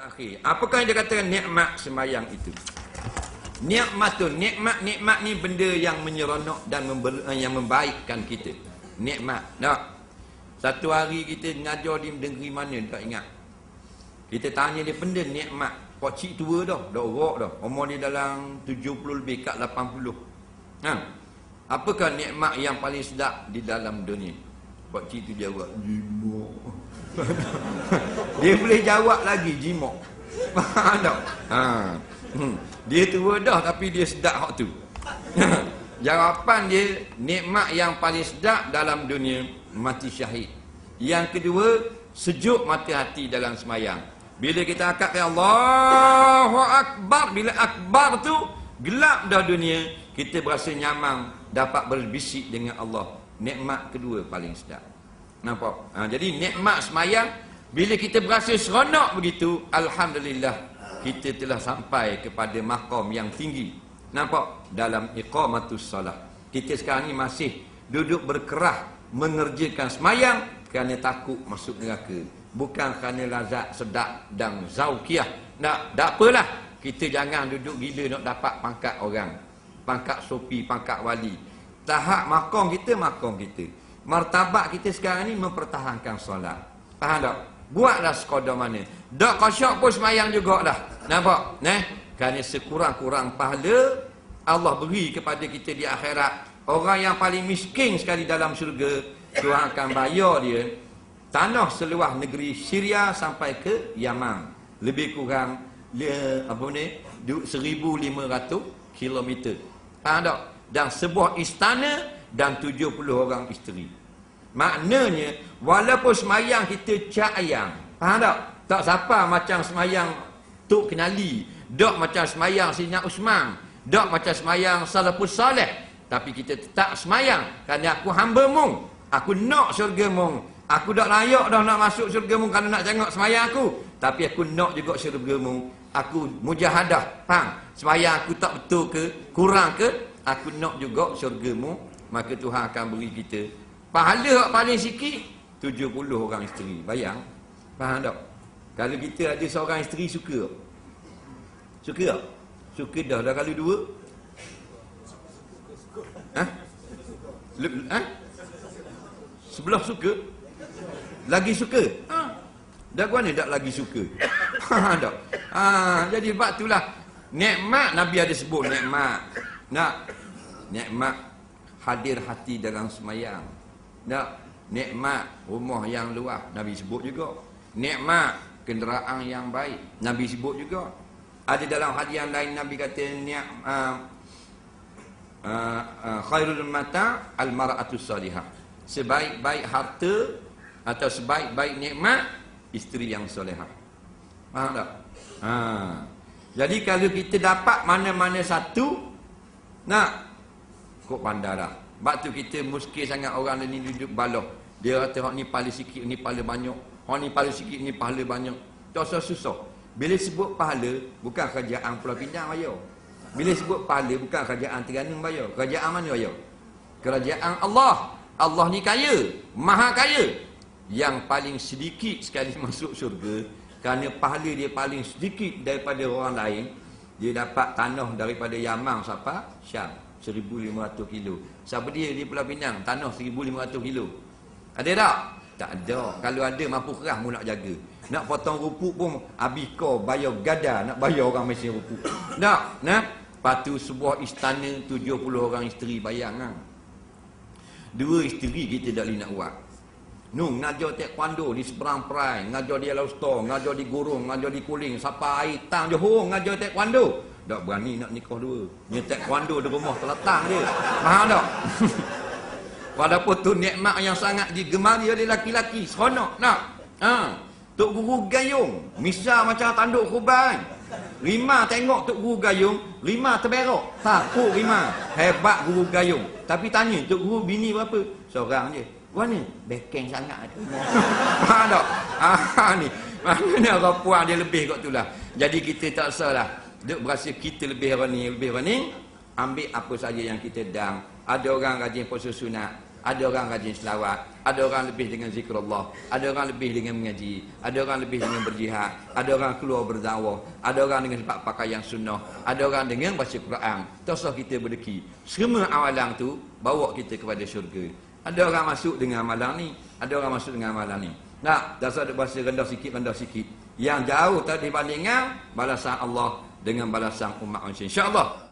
Akhir. Apakah yang dia katakan nikmat semayang itu? Nikmat tu, nikmat nikmat ni benda yang menyeronok dan member, eh, yang membaikkan kita. Nikmat. Tak? Satu hari kita ngajar di negeri mana tak ingat. Kita tanya dia benda nikmat. Pak cik tua dah, dah orok dah. Umur dia dalam 70 lebih kat 80. Ha. Apakah nikmat yang paling sedap di dalam dunia? Pak cik tu jawab, jimok. dia boleh jawab lagi jimok. Faham tak? Ha. Hmm. Dia tua dah tapi dia sedap hak tu. Jawapan dia nikmat yang paling sedap dalam dunia mati syahid. Yang kedua sejuk mata hati dalam semayang. Bila kita akad ke Allahu Akbar, bila akbar tu gelap dah dunia, kita berasa nyaman dapat berbisik dengan Allah. Nikmat kedua paling sedap. Nampak? Ha, jadi nikmat semayang bila kita berasa seronok begitu, alhamdulillah kita telah sampai kepada makam yang tinggi. Nampak? Dalam iqamatus salah. Kita sekarang ni masih duduk berkerah mengerjakan semayang kerana takut masuk neraka bukan kerana lazat sedap dan zaukiah nak tak apalah kita jangan duduk gila nak dapat pangkat orang pangkat sopi pangkat wali tahap makam kita makam kita martabat kita sekarang ni mempertahankan solat. Faham tak? Buatlah sekadar mana. Dak kosyak pun semayang jugalah nampak? Nah? Kerana sekurang-kurang pahala Allah beri kepada kita di akhirat. Orang yang paling miskin sekali dalam syurga Tuhan akan bayar dia tanah seluas negeri Syria sampai ke Yaman. Lebih kurang apa ni? 1500 kilometer. Faham tak? Dan sebuah istana dan 70 orang isteri maknanya walaupun semayang kita cak ayang faham tak tak siapa macam semayang Tok Kenali dok macam semayang Sina Usman dok macam semayang Salafus Saleh tapi kita tetap semayang kerana aku hamba mung aku nak syurga mung Aku dah layak dah nak masuk syurga mu kerana nak tengok semayang aku. Tapi aku nak juga syurga mu. Aku mujahadah. Faham? Semayang aku tak betul ke? Kurang ke? Aku nak juga syurga mu. Maka Tuhan akan beri kita. Pahala yang paling sikit. 70 orang isteri. Bayang. Faham tak? Kalau kita ada seorang isteri suka? Suka tak? Suka dah. Dah kali dua? Ha? Ha? Sebelah suka? Lagi suka? Ha. Dah gua ni tak lagi suka. Ha tak. Ha jadi sebab itulah nikmat Nabi ada sebut nikmat. Nak nikmat hadir hati dalam semayang. Nak nikmat rumah yang luas Nabi sebut juga. Nikmat kenderaan yang baik Nabi sebut juga. Ada dalam hadis yang lain Nabi kata niat uh, uh, uh, khairul mata al mar'atu salihah. Sebaik-baik harta atau sebaik-baik nikmat isteri yang solehah. Faham tak? Ha. Jadi kalau kita dapat mana-mana satu nak kok pandara. Sebab tu kita muskil sangat orang ni duduk baloh. Dia kata hak ni pahala sikit, ni pahala banyak. Hak ni pahala sikit, ni pahala banyak. Tak usah susah. Bila sebut pahala, bukan kerajaan Pulau Pinang bayar. Bila sebut pahala, bukan kerajaan Terengganu bayar. Kerajaan mana bayar? Kerajaan Allah. Allah ni kaya. Maha kaya yang paling sedikit sekali masuk syurga kerana pahala dia paling sedikit daripada orang lain dia dapat tanah daripada Yaman siapa? Syam 1500 kilo siapa dia di Pulau Pinang tanah 1500 kilo ada tak? tak ada kalau ada mampu kerah mu nak jaga nak potong rupuk pun habis kau bayar gada nak bayar orang mesin rupuk tak? nah? patu sebuah istana 70 orang isteri bayang kan? dua isteri kita dah nak buat Nung ngajar taekwondo di seberang perai, ngajar di Yellowstone, ngajar di Gurung, ngajar di Kuling, siapa air tang Johor ngajar taekwondo. Tak berani nak nikah dua. Ni taekwondo di rumah terletang dia. Faham tak? Walaupun tu nikmat yang sangat digemari oleh laki-laki, seronok nak. Ha. Tok guru gayung, misal macam tanduk kuban. Rima tengok Tok Guru Gayung, Rima terberok. Takut Rima. Hebat Guru Gayung. Tapi tanya, Tok Guru bini berapa? Seorang je. Ni, bekeng sangat. Faham tak? Ah, ni. Maknanya orang puan dia lebih kot tu lah. Jadi kita tak salah. Duk berasa kita lebih ni, lebih ni. Ambil apa saja yang kita dang. Ada orang rajin puasa sunat. Ada orang rajin selawat, ada orang lebih dengan zikrullah, ada orang lebih dengan mengaji, ada orang lebih dengan berjihad, ada orang keluar berdakwah, ada orang dengan sebab pakaian sunnah, ada orang dengan baca Quran. Teruslah kita berdeki. Semua awalan tu bawa kita kepada syurga. Ada orang masuk dengan amalan ni, ada orang masuk dengan amalan ni. Nak, dasar bahasa rendah sikit, rendah sikit. Yang jauh tadi bandingkan balasan Allah dengan balasan umat manusia. InsyaAllah